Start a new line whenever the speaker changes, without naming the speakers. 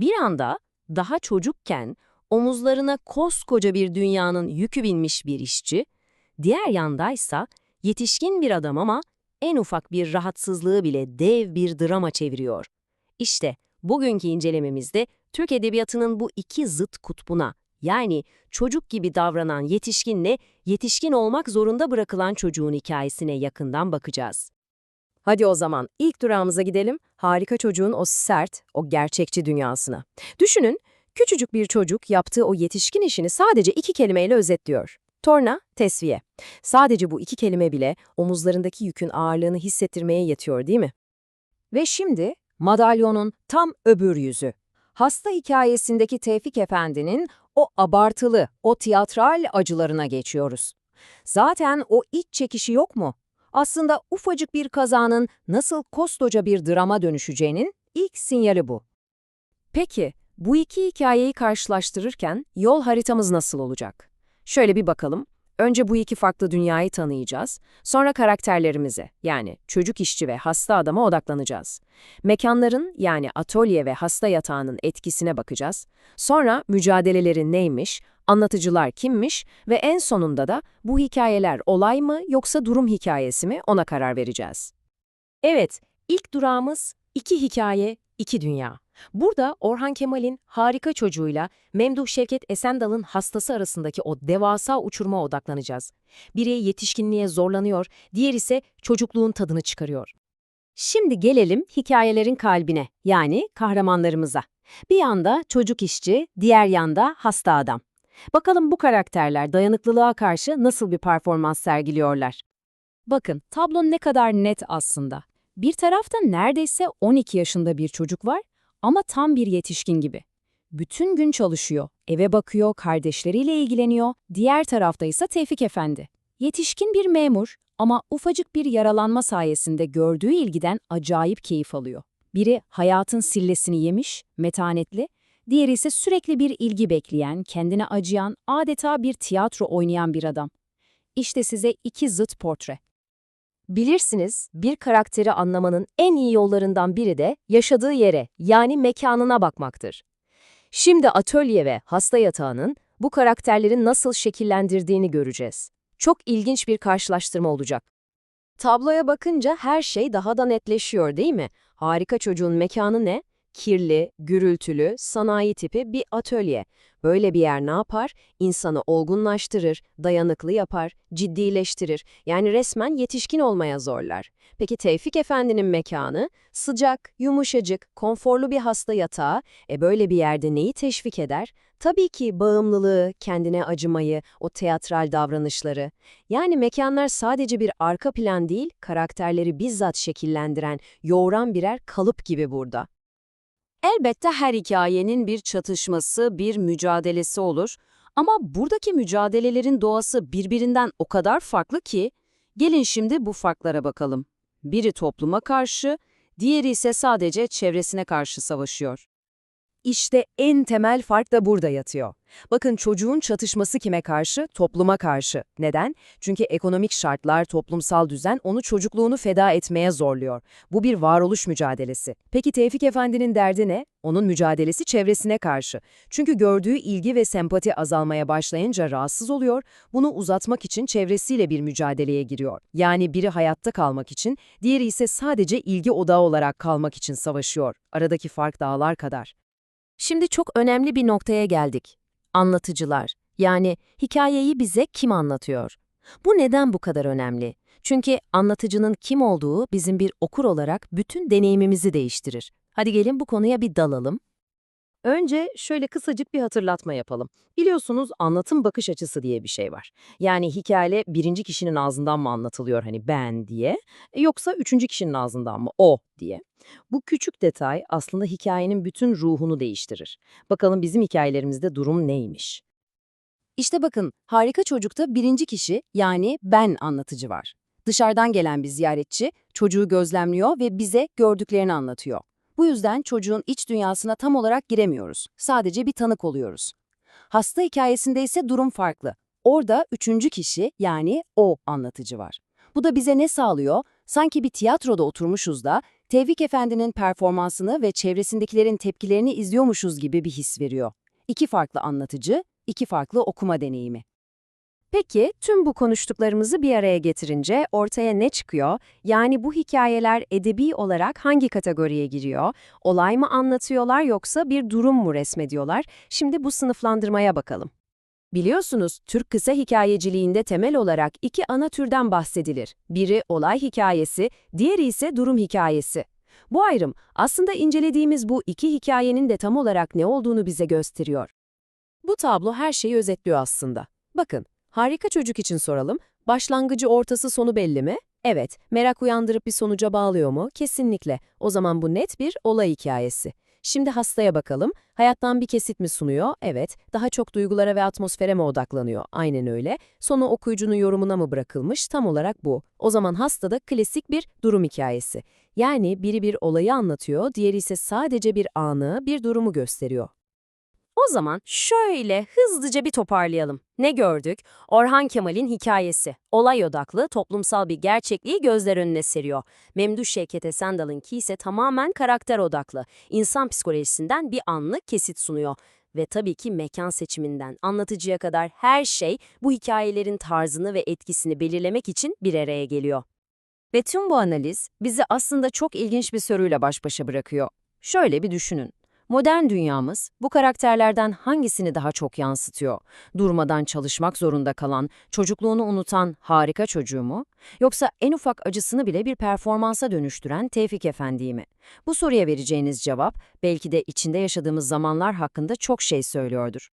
Bir anda daha çocukken omuzlarına koskoca bir dünyanın yükü binmiş bir işçi, diğer yandaysa yetişkin bir adam ama en ufak bir rahatsızlığı bile dev bir drama çeviriyor. İşte bugünkü incelememizde Türk Edebiyatı'nın bu iki zıt kutbuna, yani çocuk gibi davranan yetişkinle yetişkin olmak zorunda bırakılan çocuğun hikayesine yakından bakacağız. Hadi o zaman ilk durağımıza gidelim. Harika çocuğun o sert, o gerçekçi dünyasına. Düşünün, küçücük bir çocuk yaptığı o yetişkin işini sadece iki kelimeyle özetliyor. Torna, tesviye. Sadece bu iki kelime bile omuzlarındaki yükün ağırlığını hissettirmeye yetiyor değil mi? Ve şimdi madalyonun tam öbür yüzü. Hasta hikayesindeki Tevfik Efendi'nin o abartılı, o tiyatral acılarına geçiyoruz. Zaten o iç çekişi yok mu? Aslında ufacık bir kazanın nasıl koskoca bir drama dönüşeceğinin ilk sinyali bu. Peki, bu iki hikayeyi karşılaştırırken yol haritamız nasıl olacak? Şöyle bir bakalım. Önce bu iki farklı dünyayı tanıyacağız. Sonra karakterlerimize, yani çocuk işçi ve hasta adama odaklanacağız. Mekanların, yani atölye ve hasta yatağının etkisine bakacağız. Sonra mücadelelerin neymiş, anlatıcılar kimmiş ve en sonunda da bu hikayeler olay mı yoksa durum hikayesi mi ona karar vereceğiz. Evet, ilk durağımız iki hikaye, iki dünya. Burada Orhan Kemal'in harika çocuğuyla Memduh Şevket Esendal'ın hastası arasındaki o devasa uçuruma odaklanacağız. Biri yetişkinliğe zorlanıyor, diğer ise çocukluğun tadını çıkarıyor. Şimdi gelelim hikayelerin kalbine, yani kahramanlarımıza. Bir yanda çocuk işçi, diğer yanda hasta adam. Bakalım bu karakterler dayanıklılığa karşı nasıl bir performans sergiliyorlar. Bakın, tablo ne kadar net aslında. Bir tarafta neredeyse 12 yaşında bir çocuk var ama tam bir yetişkin gibi. Bütün gün çalışıyor, eve bakıyor, kardeşleriyle ilgileniyor. Diğer tarafta ise Tevfik Efendi. Yetişkin bir memur ama ufacık bir yaralanma sayesinde gördüğü ilgiden acayip keyif alıyor. Biri hayatın sillesini yemiş, metanetli, diğeri ise sürekli bir ilgi bekleyen, kendine acıyan, adeta bir tiyatro oynayan bir adam. İşte size iki zıt portre. Bilirsiniz, bir karakteri anlamanın en iyi yollarından biri de yaşadığı yere, yani mekanına bakmaktır. Şimdi atölye ve hasta yatağının bu karakterlerin nasıl şekillendirdiğini göreceğiz. Çok ilginç bir karşılaştırma olacak. Tabloya bakınca her şey daha da netleşiyor değil mi? Harika çocuğun mekanı ne? Kirli, gürültülü, sanayi tipi bir atölye. Böyle bir yer ne yapar? İnsanı olgunlaştırır, dayanıklı yapar, ciddileştirir. Yani resmen yetişkin olmaya zorlar. Peki Tevfik Efendi'nin mekanı? Sıcak, yumuşacık, konforlu bir hasta yatağı. E böyle bir yerde neyi teşvik eder? Tabii ki bağımlılığı, kendine acımayı, o teatral davranışları. Yani mekanlar sadece bir arka plan değil, karakterleri bizzat şekillendiren, yoğuran birer kalıp gibi burada. Elbette her hikayenin bir çatışması, bir mücadelesi olur. Ama buradaki mücadelelerin doğası birbirinden o kadar farklı ki, gelin şimdi bu farklara bakalım. Biri topluma karşı, diğeri ise sadece çevresine karşı savaşıyor. İşte en temel fark da burada yatıyor. Bakın çocuğun çatışması kime karşı? Topluma karşı. Neden? Çünkü ekonomik şartlar, toplumsal düzen onu çocukluğunu feda etmeye zorluyor. Bu bir varoluş mücadelesi. Peki Tevfik Efendi'nin derdi ne? Onun mücadelesi çevresine karşı. Çünkü gördüğü ilgi ve sempati azalmaya başlayınca rahatsız oluyor, bunu uzatmak için çevresiyle bir mücadeleye giriyor. Yani biri hayatta kalmak için, diğeri ise sadece ilgi odağı olarak kalmak için savaşıyor. Aradaki fark dağlar kadar. Şimdi çok önemli bir noktaya geldik. Anlatıcılar. Yani hikayeyi bize kim anlatıyor? Bu neden bu kadar önemli? Çünkü anlatıcının kim olduğu bizim bir okur olarak bütün deneyimimizi değiştirir. Hadi gelin bu konuya bir dalalım. Önce şöyle kısacık bir hatırlatma yapalım. Biliyorsunuz anlatım bakış açısı diye bir şey var. Yani hikaye birinci kişinin ağzından mı anlatılıyor hani ben diye, yoksa üçüncü kişinin ağzından mı o diye. Bu küçük detay aslında hikayenin bütün ruhunu değiştirir. Bakalım bizim hikayelerimizde durum neymiş? İşte bakın, harika çocukta birinci kişi yani ben anlatıcı var. Dışarıdan gelen bir ziyaretçi çocuğu gözlemliyor ve bize gördüklerini anlatıyor. Bu yüzden çocuğun iç dünyasına tam olarak giremiyoruz. Sadece bir tanık oluyoruz. Hasta hikayesinde ise durum farklı. Orada üçüncü kişi yani o anlatıcı var. Bu da bize ne sağlıyor? Sanki bir tiyatroda oturmuşuz da
Tevfik Efendi'nin performansını ve çevresindekilerin tepkilerini izliyormuşuz gibi bir his veriyor. İki farklı anlatıcı, iki farklı okuma deneyimi.
Peki tüm bu konuştuklarımızı bir araya getirince ortaya ne çıkıyor? Yani bu hikayeler edebi olarak hangi kategoriye giriyor? Olay mı anlatıyorlar yoksa bir durum mu resmediyorlar? Şimdi bu sınıflandırmaya bakalım. Biliyorsunuz Türk kısa hikayeciliğinde temel olarak iki ana türden bahsedilir. Biri olay hikayesi, diğeri ise durum hikayesi. Bu ayrım aslında incelediğimiz bu iki hikayenin de tam olarak ne olduğunu bize gösteriyor. Bu tablo her şeyi özetliyor aslında. Bakın, harika çocuk için soralım. Başlangıcı, ortası, sonu belli mi? Evet. Merak uyandırıp bir sonuca bağlıyor mu? Kesinlikle. O zaman bu net bir olay hikayesi. Şimdi hastaya bakalım. Hayattan bir kesit mi sunuyor? Evet. Daha çok duygulara ve atmosfere mi odaklanıyor? Aynen öyle. Sonu okuyucunun yorumuna mı bırakılmış? Tam olarak bu. O zaman hastada klasik bir durum hikayesi. Yani biri bir olayı anlatıyor, diğeri ise sadece bir anı, bir durumu gösteriyor. O zaman şöyle hızlıca bir toparlayalım. Ne gördük? Orhan Kemal'in hikayesi. Olay odaklı, toplumsal bir gerçekliği gözler önüne seriyor. Memduh Şevket Esendal'ınki ise tamamen karakter odaklı. İnsan psikolojisinden bir anlık kesit sunuyor. Ve tabii ki mekan seçiminden anlatıcıya kadar her şey bu hikayelerin tarzını ve etkisini belirlemek için bir araya geliyor. Ve tüm bu analiz bizi aslında çok ilginç bir soruyla baş başa bırakıyor. Şöyle bir düşünün. Modern dünyamız bu karakterlerden hangisini daha çok yansıtıyor? Durmadan çalışmak zorunda kalan, çocukluğunu unutan harika çocuğu mu? Yoksa en ufak acısını bile bir performansa dönüştüren Tevfik Efendi'yi mi? Bu soruya vereceğiniz cevap belki de içinde yaşadığımız zamanlar hakkında çok şey söylüyordur.